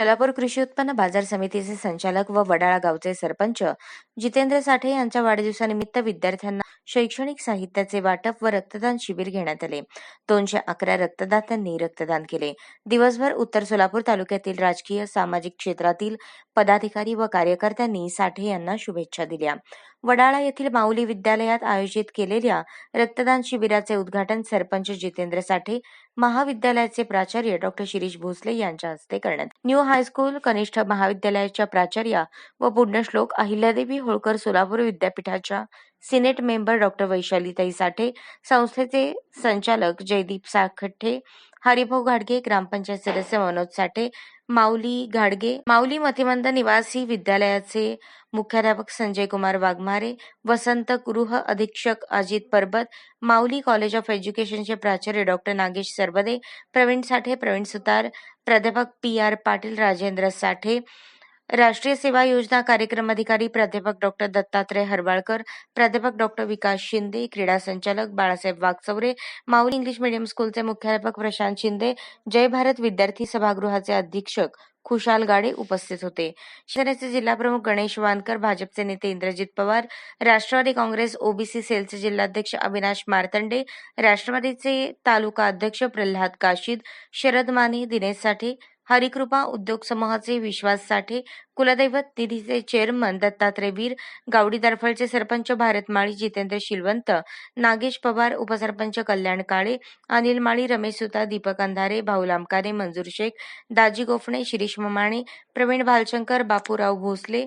सोलापूर कृषी उत्पन्न बाजार समितीचे संचालक व वडाळा गावचे सरपंच जितेंद्र साठे यांच्या वाढदिवसानिमित्त विद्यार्थ्यांना शैक्षणिक साहित्याचे वाटप व रक्तदान शिबिर घेण्यात आले. दोनशे अकरा रक्तदात्यांनी रक्तदान केले. दिवसभर उत्तर सोलापूर तालुक्यातील राजकीय सामाजिक क्षेत्रातील पदाधिकारी व कार्यकर्त्यांनी साठे यांना शुभेच्छा दिल्या. वडाळा येथील माऊली विद्यालयात आयोजित केलेल्या रक्तदान शिबिराचे उद्घाटन सरपंच जितेंद्र साठे महाविद्यालयाचे प्राचार्य डॉक्टर शिरीष भोसले यांच्या हस्ते करण्यात न्यू हायस्कूल कनिष्ठ महाविद्यालयाच्या प्राचार्या व पुण्यश्लोक अहिल्यादेवी होळकर सोलापूर विद्यापीठाच्या senate member doctor Vaishalitai Sathe संस्थेचे संचालक जयदीप साखठे हरिभाऊ घाडगे ग्रामपंचायत सदस्य मनोज साठे माऊली घाडगे माऊली मतिमंद निवासी विद्यालयाचे मुख्याध्यापक संजय कुमार वाघमारे वसंत गृह अधीक्षक अजित परबत माऊली कॉलेज ऑफ एज्युकेशनचे प्राचार्य डॉक्टर नागेश सरबदे प्रवीण साठे प्रवीण सुतार प्राध्यापक पी आर पाटील राजेंद्र साठे राष्ट्रीय सेवा योजना कार्यक्रम अधिकारी प्राध्यापक डॉक्टर दत्तात्रय हरवाळकर प्राध्यापक डॉक्टर विकास शिंदे क्रीडा संचालक बाळासाहेब वागचौरे माऊली इंग्लिश मीडियम स्कूलचे मुख्याध्यापक प्रशांत शिंदे जय भारत विद्यार्थी सभागृहाचे अधीक्षक खुशाल गाडे उपस्थित होते. शिवसेनेचे जिल्हाप्रमुख गणेश वानकर भाजपचे नेते इंद्रजित पवार राष्ट्रवादी काँग्रेस ओबीसी सेलचे जिल्हाध्यक्ष अविनाश मार्तंडे राष्ट्रवादीचे तालुका अध्यक्ष प्रल्हाद काशीद शरद माने दिनेश साठे हरिकृपा उद्योग समूहाचे विश्वास साठे कुलदैवत निधीचे चेअरमन दत्तात्रय वीर गावडी दरफळचे सरपंच भारत माळी जितेंद्र शिलवंत नागेश पवार उपसरपंच कल्याण काळे अनिल माळी रमेश सुता दीपक अंधारे भाऊ लामकारे मंजूर शेख दाजी गोफणे शिरीष ममाणे प्रवीण भालशंकर बापूराव भोसले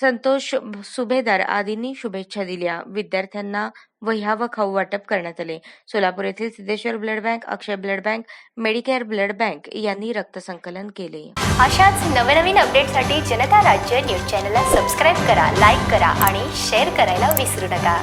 संतोष सुभेदार आदींनी शुभेच्छा दिल्या. विद्यार्थ्यांना वह्या व खाऊ वाटप करण्यात आले. सोलापूर येथील Siddheshwar blood bank Akshay blood bank Medicare blood bank यांनी रक्तसंकलन केले. अशाच नवनवीन अपडेटसाठी जनता राज्य न्यूज चॅनलला सबस्क्राईब करा लाईक करा आणि शेअर करायला विसरू नका.